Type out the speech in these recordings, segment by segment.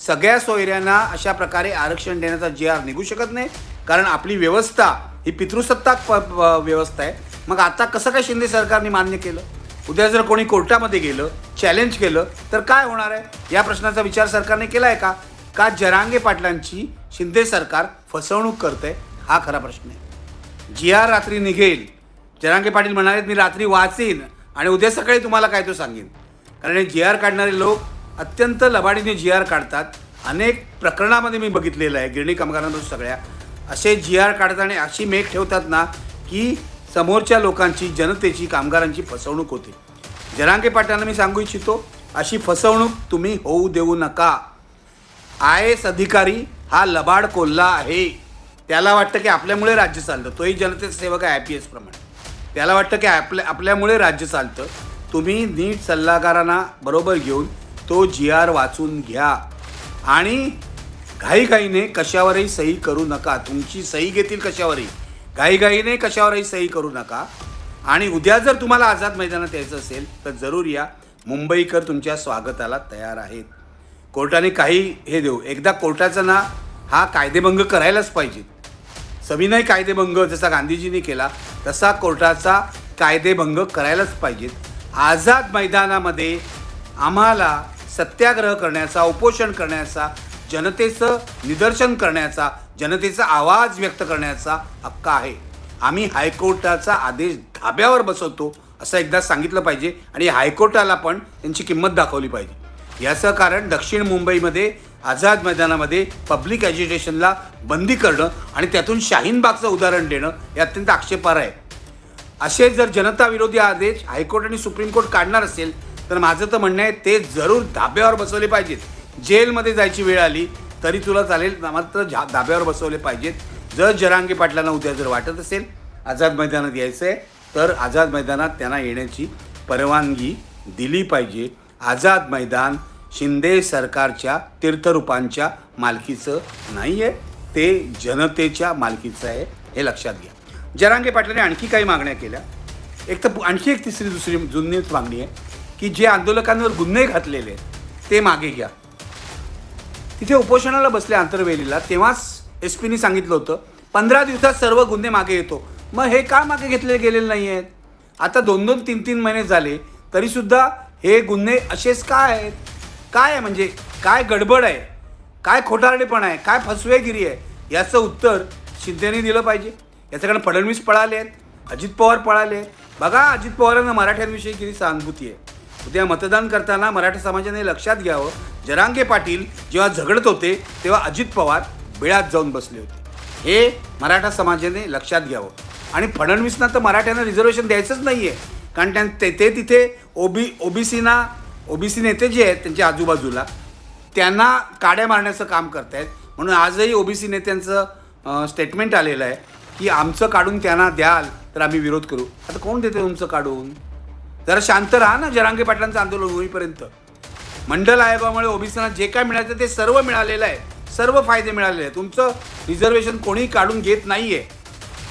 सगळ्या सोयऱ्यांना अशा प्रकारे आरक्षण देण्याचा जी आर निघू शकत नाही कारण आपली व्यवस्था ही पितृसत्ताक व्यवस्था आहे. मग आता कसं काय शिंदे सरकारने मान्य केलं? उद्या जर कोणी कोर्टामध्ये गेलं चॅलेंज केलं तर काय होणार आहे? या प्रश्नाचा विचार सरकारने केला आहे का? का जरांगे पाटलांची शिंदे सरकार फसवणूक करते हा खरा प्रश्न आहे. जी आर रात्री निघेल. जरांगे पाटील म्हणाले मी रात्री वाचीन आणि उद्या सकाळी तुम्हाला काय तो सांगेन. कारण हे जी आर काढणारे लोक अत्यंत लबाडीने जी आर काढतात. अनेक प्रकरणामध्ये मी बघितलेलं आहे. गिरणी कामगारांवर सगळ्या. असे जी आर काढताना अशी मेघ ठेवतात ना की समोरच्या लोकांची जनतेची कामगारांची फसवणूक होते. जरांगे पाटलांना मी सांगू इच्छितो अशी फसवणूक तुम्ही होऊ देऊ नका. आय एस अधिकारी हा लबाड कोल्हा आहे. त्याला वाटतं की आपल्यामुळे राज्य चालतं. तोही जनतेचा सेवक आहे आय पी एस प्रमाणे. त्याला वाटतं की आपल्या आपल्यामुळे राज्य चालतं. तुम्ही नीट सल्लागारांना बरोबर घेऊन तो जी आर वाचून घ्या. आणि घाईघाईने कशावरही सही करू नका. तुमची सही घेतील कशावरही. घाईघाईने कशावरही सही करू नका. आणि उद्या जर तुम्हाला आझाद मैदानात यायचं असेल तर जरूर या. मुंबईकर तुमच्या स्वागताला तयार आहेत. कोर्टाने काही हे देऊ. एकदा कोर्टाचा ना हा कायदेभंग करायलाच पाहिजे. सविनय कायदेभंग जसा गांधीजींनी केला तसा कोर्टाचा कायदेभंग करायलाच पाहिजेत आझाद मैदानामध्ये आम्हाला सत्याग्रह करण्याचा उपोषण करण्याचा जनतेचं निदर्शन करण्याचा जनतेचा आवाज व्यक्त करण्याचा हक्क आहे. आम्ही हायकोर्टाचा आदेश धाब्यावर बसवतो असं एकदा सांगितलं पाहिजे आणि हायकोर्टाला पण त्यांची किंमत दाखवली पाहिजे. याचं कारण दक्षिण मुंबईमध्ये आझाद मैदानामध्ये पब्लिक ॲज्युटेशनला बंदी करणं आणि त्यातून शाहीनबागचं उदाहरण देणं हे अत्यंत आक्षेपार आहे. असे जर जनता विरोधी आदेश हायकोर्ट आणि सुप्रीम कोर्ट काढणार असेल तर माझं तर म्हणणं आहे ते जरूर धाब्यावर बसवले पाहिजेत. जेलमध्ये जायची वेळ आली तरी तुला चालेल मात्र झा धाब्यावर बसवले पाहिजेत. जर जरांगे पाटलांना उद्या जर वाटत असेल आझाद मैदानात यायचं आहे तर आझाद मैदानात त्यांना येण्याची परवानगी दिली पाहिजे. आझाद मैदान शिंदे सरकारच्या तीर्थरूपांच्या मालकीचं नाही आहे ते जनतेच्या मालकीचं आहे हे लक्षात घ्या. जरांगे पाटलाने आणखी काही मागण्या केल्या. एक तर आणखी एक तिसरी दुसरी जुनीच मागणी आहे. की जे आंदोलकांवर गुन्हे घातलेले ते मागे घ्या. तिथे उपोषणाला बसले आंतरवेलीला तेव्हाच एस पीनी सांगितलं होतं पंधरा दिवसात सर्व गुन्हे मागे येतो. मग हे का मागे घेतले गेलेले नाही आहेत? आता दोन दोन तीन तीन महिने झाले तरीसुद्धा हे गुन्हे असेच काय आहेत? काय आहे म्हणजे काय गडबड आहे? काय खोटारडेपणा आहे? काय फसवेगिरी आहे? याचं उत्तर शिंदेने दिलं पाहिजे. याच्याकडे फडणवीस पळाले आहेत अजित पवार पळाले आहेत. बघा अजित पवारांना मराठ्यांविषयी किती सहानुभूती आहे. उद्या मतदान करताना मराठा समाजाने लक्षात घ्यावं. जरांगे पाटील जेव्हा झगडत होते तेव्हा अजित पवार बिळात जाऊन बसले होते. हे मराठा समाजाने लक्षात घ्यावं. आणि फडणवीसना तर मराठ्यांना रिझर्वेशन द्यायचंच नाही आहे कारण त्यां ते ते तिथे ओबी ओबीसीना ओबीसी नेते जे आहेत त्यांच्या आजूबाजूला त्यांना काड्या मारण्याचं काम करत आहेत म्हणून आजही ओबीसी नेत्यांचं स्टेटमेंट आलेलं आहे की आमचं काढून त्यांना द्याल तर आम्ही विरोध करू. आता कोण देते तुमचं काढून? जरा शांत राहा ना जरांगे पाटलांचं आंदोलन होईपर्यंत. मंडल आयोगामुळे ओबीसीना जे काय मिळायचं ते सर्व मिळालेलं आहे. सर्व फायदे मिळालेले आहेत. तुमचं रिझर्वेशन कोणीही काढून घेत नाही आहे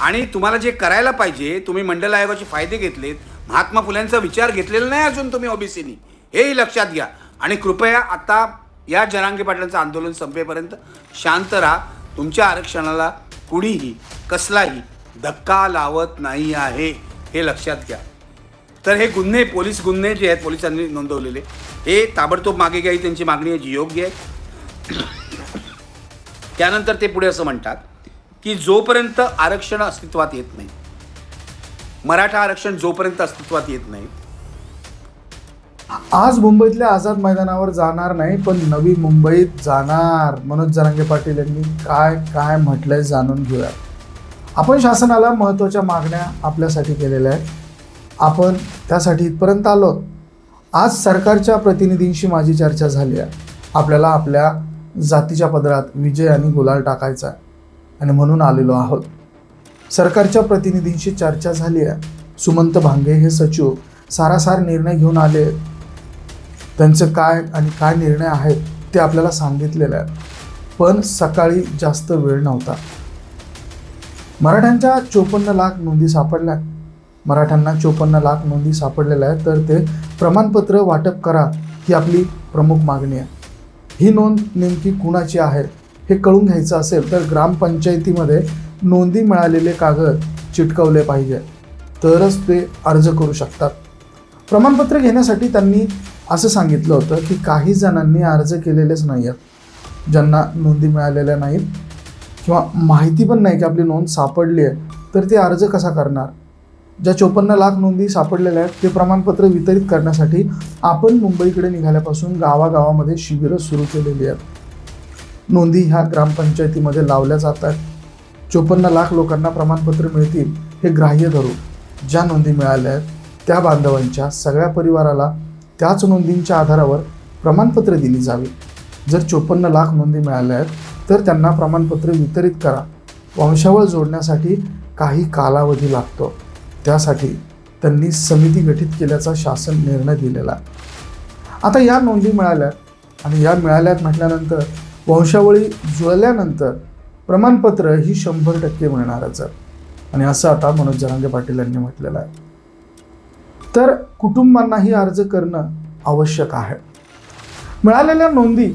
आणि तुम्हाला जे करायला पाहिजे तुम्ही मंडल आयोगाचे फायदे घेतलेत. महात्मा फुल्यांचा विचार घेतलेला नाही अजून तुम्ही ओबीसीनी. हेही लक्षात घ्या. आणि कृपया आता या जरांगे पाटलांचं आंदोलन संपेपर्यंत शांत राहा. तुमच्या आरक्षणाला कुणीही कसलाही धक्का लावत नाही आहे. हे लक्षात घ्या. तर हे गुन्हे पोलीस गुन्हे जे आहेत पोलिसांनी नोंदवलेले. हे ताबडतोब मागे घ्यावी त्यांची मागणी आहे जी योग्य आहे. त्यानंतर ते पुढे असं म्हणतात की जोपर्यंत आरक्षण अस्तित्वात येत नाही मराठा आरक्षण जोपर्यंत अस्तित्वात येत नाही आज मुंबईतल्या आझाद मैदानावर जाणार नाही पण नवी मुंबईत जाणार. मनोज जरांगे पाटील यांनी काय काय म्हटलंय जाणून घेऊया. आपण शासनाला महत्त्वाच्या मागण्या आपल्यासाठी केलेल्या आहेत. आपण त्यासाठी इथपर्यंत आलो. आज सरकारच्या प्रतिनिधींशी माझी चर्चा झाली आहे. आपल्याला आपल्या जातीच्या पदरात विजय आणि गुलाल टाकायचा आहे आणि म्हणून आलेलो आहोत. सरकारच्या प्रतिनिधींशी चर्चा झाली आहे. सुमंत भांगे हे सचिव सारासार निर्णय घेऊन आले त्यांचं काय आणि काय निर्णय आहेत ते आपल्याला सांगितलेलं आहे पण सकाळी जास्त वेळ नव्हता. मराठ्यांच्या चोपन्न लाख नोंदी सापडल्या मराठ्यांना चोपन्न लाख नोंदी सापडलेल्या आहेत तर ते प्रमाणपत्र वाटप करा ही आपली प्रमुख मागणी आहे. ही नोंद नेमकी कुणाची आहे हे कळून घ्यायचं असेल तर ग्रामपंचायतीमध्ये नोंदी मिळालेले कागद चिटकवले पाहिजे तरच ते अर्ज करू शकतात. प्रमाणपत्र घेण्यासाठी त्यांनी असं सांगितलं होतं की काही जणांनी अर्ज केलेलेच नाही आहेत ज्यांना नोंदी मिळालेल्या नाहीत किंवा माहिती पण नाही की आपली नोंद सापडली आहे तर ते अर्ज कसा करणार? ज्या चोपन्न लाख नोंदी सापडलेल्या आहेत ते प्रमाणपत्र वितरित करण्यासाठी आपण मुंबईकडे निघाल्यापासून गावागावामध्ये शिबिरं सुरू केलेली आहेत. नोंदी ह्या ग्रामपंचायतीमध्ये लावल्या जात आहेत. चोपन्न लाख लोकांना प्रमाणपत्र मिळतील हे ग्राह्य धरून ज्या नोंदी मिळाल्या आहेत त्या बांधवांच्या सगळ्या परिवाराला त्याच नोंदींच्या आधारावर प्रमाणपत्र दिली जावी. जर चोपन्न लाख नोंदी मिळाल्या आहेत तर त्यांना प्रमाणपत्र वितरित करा. वंशावळ जोडण्यासाठी काही कालावधी लागतो. त्यासाठी त्यांनी समिती गठीत केल्याचा शासन निर्णय दिलेला. आहे आता या नोंदी मिळाल्या आणि या मिळाल्यात म्हटल्यानंतर वंशावळी जुळल्यानंतर प्रमाणपत्र ही शंभर टक्के मिळणारच. आणि असं आता मनोज जरांगे पाटील यांनी म्हटलेलं आहे. तर कुटुंबांनाही अर्ज करणं आवश्यक आहे. मिळालेल्या नोंदी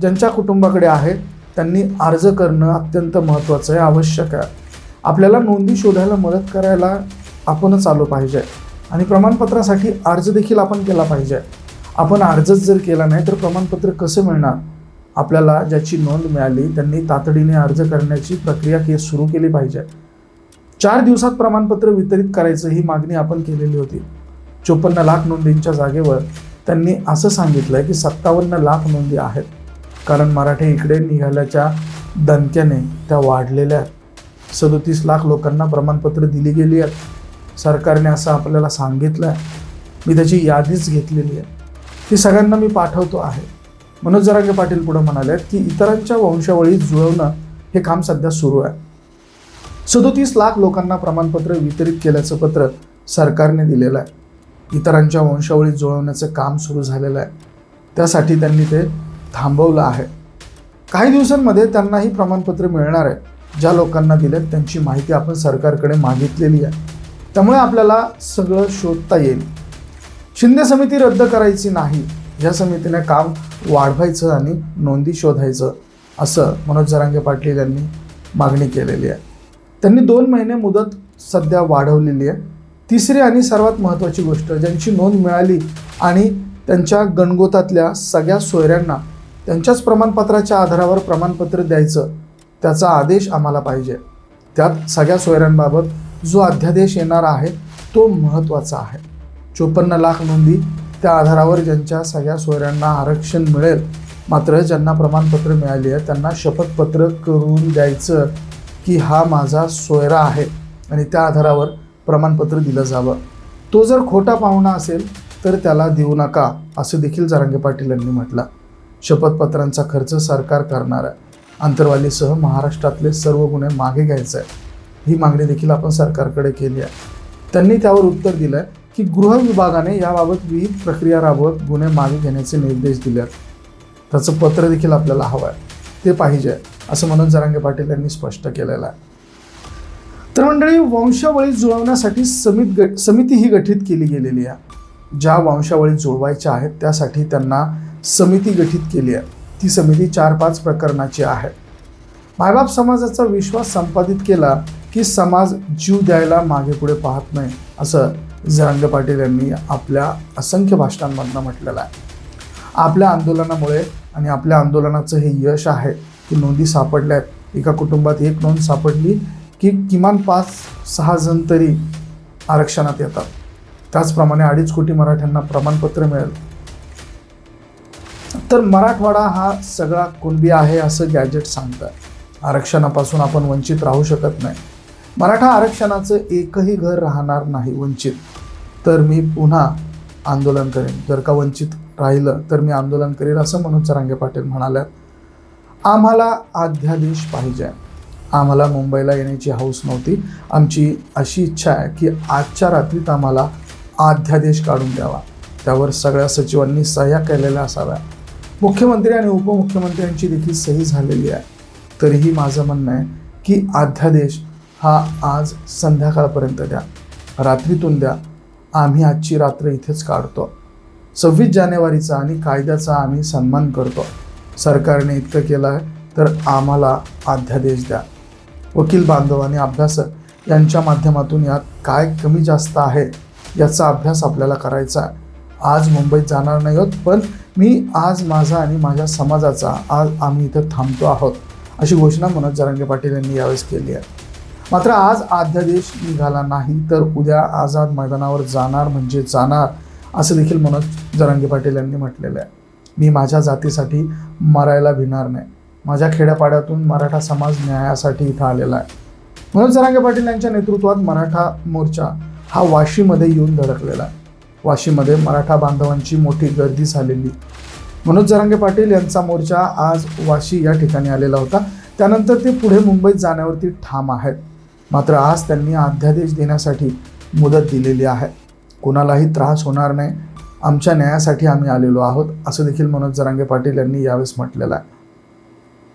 ज्यांच्या कुटुंबाकडे आहेत त्यांनी अर्ज करणं अत्यंत महत्त्वाचं आहे आवश्यक आहे. आपल्याला नोंदी शोधायला मदत करायला आपणच आलो पाहिजे. आणि प्रमाणपत्रासाठी अर्ज देखील आपण केला पाहिजे. आपण अर्जच जर केला नाही तर प्रमाणपत्र कसं मिळणार? आपल्याला ज्याची नोंद मिळाली त्यांनी तातडीने अर्ज करण्याची प्रक्रिया के सुरू केली पाहिजे. चार दिवसात प्रमाणपत्र वितरित करायचं ही मागणी आपण केलेली होती. चोपन्न लाख नोंदींच्या जागेवर त्यांनी असं सांगितलं की सत्तावन्न लाख नोंदी आहेत. कारण मराठे इकडे निघाल्याच्या दणक्याने त्या वाढलेल्या आहेत. सदोतीस लाख लोकांना प्रमाणपत्र दिली गेली आहेत. सरकारने असं आपल्याला सांगितलं आहे मी त्याची यादीच घेतलेली आहे. ती सगळ्यांना मी पाठवतो आहे. मनोज जरांगे पाटील पुढे म्हणाले की इतरांच्या वंशावळीत जुळवणं हे काम सध्या सुरू आहे. सदोतीस लाख लोकांना प्रमाणपत्र वितरित केल्याचं पत्र सरकारने दिलेलं आहे. इतरांच्या वंशावळीत जुळवण्याचं काम सुरू झालेलं आहे. त्यासाठी त्यांनी ते थांबवलं आहे. काही दिवसांमध्ये त्यांनाही प्रमाणपत्र मिळणार आहे. ज्या लोकांना दिलेत त्यांची माहिती आपण सरकारकडे मागितलेली आहे. त्यामुळे आपल्याला सगळं शोधता येईल. शिंदे समिती रद्द करायची नाही. या समितीने काम वाढवायचं आणि नोंदी शोधायचं असं मनोज जरांगे पाटील यांनी मागणी केलेली आहे. त्यांनी दोन महिने मुदत सध्या वाढवलेली आहे. तिसरी आणि सर्वात महत्त्वाची गोष्ट ज्यांची नोंद मिळाली आणि त्यांच्या गणगोतातल्या सगळ्या सोयऱ्यांना त्यांच्याच प्रमाणपत्राच्या आधारावर प्रमाणपत्र द्यायचं त्याचा आदेश आम्हाला पाहिजे. त्यात सगळ्या सोयऱ्यांबाबत जो अध्यादेश येणार आहे तो महत्त्वाचा आहे. चोपन्न लाख नोंदी त्या आधारावर ज्यांच्या सगळ्या सोयऱ्यांना आरक्षण मिळेल मात्र ज्यांना प्रमाणपत्र मिळाली आहे त्यांना शपथपत्र करून द्यायचं की हा माझा सोयरा आहे आणि त्या आधारावर प्रमाणपत्र दिलं जावं. तो जर खोटा पाहुणा असेल तर त्याला देऊ नका असं देखील जरांगे पाटील यांनी म्हटलं. शपथपत्रांचा खर्च सरकार करणार आहे. आंतरवालीसह महाराष्ट्रातले सर्व गुन्हे मागे घ्यायचे आहे ही मागणी देखील आपण सरकारकडे केली आहे. त्यांनी त्यावर उत्तर दिलं आहे की गृह विभागाने याबाबत विविध प्रक्रिया राबवत गुन्हे मागे घेण्याचे निर्देश दिले आहेत त्याचं पत्र देखील आपल्याला हवं आहे ते पाहिजे असं मनोज जरांगे पाटील यांनी स्पष्ट केलेलं आहे. तर मंडळी वंशावळी जुळवण्यासाठी समित ग समिती ही गठीत केली गेलेली आहे. ज्या वंशावळी जुळवायच्या आहेत त्यासाठी त्यांना समिती गठीत केली आहे. ती समिती चार पाच प्रकरणाची आहे. मायबाप समाजाचा विश्वास संपादित केला की समाज जीव द्यायला मागे पुढे पाहत नाही असं जरांगे पाटील यांनी आपल्या असंख्य भाषणांमधनं म्हटलेलं आहे. आपल्या आंदोलनामुळे आणि आपल्या आंदोलनाचं हे यश आहे की नोंदी सापडल्या आहेत एका कुटुंबात एक नोंद सापडली की किमान पाच सहा जण तरी आरक्षणात येतात. त्याचप्रमाणे अडीच कोटी मराठ्यांना प्रमाणपत्र मिळेल. तर मराठवाडा हा सगळा कुणबी आहे असं गॅजेट सांगतं आरक्षणापासून आपण वंचित राहू शकत नाही. मराठा आरक्षणाचं एकही घर राहणार नाही वंचित. तर मी पुन्हा आंदोलन करेन. जर का वंचित राहिलं तर मी आंदोलन करेन असं म्हणून चरांगे पाटील म्हणाल्यात. आम्हाला अध्यादेश पाहिजे. आम्हाला मुंबईला येण्याची हौस नव्हती. आमची अशी इच्छा आहे की आजच्या रात्रीत आम्हाला अध्यादेश काढून द्यावा. त्यावर सगळ्या सचिवांनी सह्या केलेल्या असाव्या. मुख्यमंत्री आणि उपमुख्यमंत्र्यांची देखील सही झालेली आहे. तरीही माझं म्हणणं आहे की अध्यादेश हा आज संध्याकाळपर्यंत द्या. रात्रीतून द्या. आम्ही आजची रात्र इथेच काढतो. सव्वीस जानेवारीचा आणि कायद्याचा आम्ही सन्मान करतो. सरकारने इतकं केलं आहे तर आम्हाला अध्यादेश द्या. वकील बांधव आणि अभ्यासक यांच्या माध्यमातून यात काय कमी जास्त आहे याचा अभ्यास आपल्याला करायचा आहे. आज मुंबईत जाणार नाही आहोत पण मी आज माझा आणि माझ्या समाजाचा आज आम्ही इथं थांबतो आहोत अशी घोषणा मनोज जरांगे पाटील यांनी यावेळेस केली आहे. मात्र आज अध्यादेश निघाला नाही तर उद्या आझाद मैदानावर जाणार म्हणजे जाणार असं देखील मनोज जरांगे पाटील यांनी म्हटलेलं आहे. मी माझ्या जातीसाठी मरायला भिणार नाही. माझ्या खेड्यापाड्यातून मराठा समाज न्यायासाठी इथं आलेला आहे. मनोज जरांगे पाटील यांच्या नेतृत्वात मराठा मोर्चा हा वाशीमध्ये येऊन धडकलेला आहे. वाशीमध्ये मराठा बांधवांची मोठी गर्दी झालेली. मनोज जरांगे पाटील यांचा मोर्चा आज वाशी या ठिकाणी आलेला होता. त्यानंतर ते पुढे मुंबईत जाण्यावरती ठाम आहेत. मात्र आज त्यांनी अध्यादेश देण्यासाठी मुदत दिलेली आहे. कोणालाही त्रास होणार नाही. आमच्या न्यायासाठी आम्ही आलेलो आहोत असं देखील मनोज जरांगे पाटील यांनी यावेळेस म्हटलेलं आहे.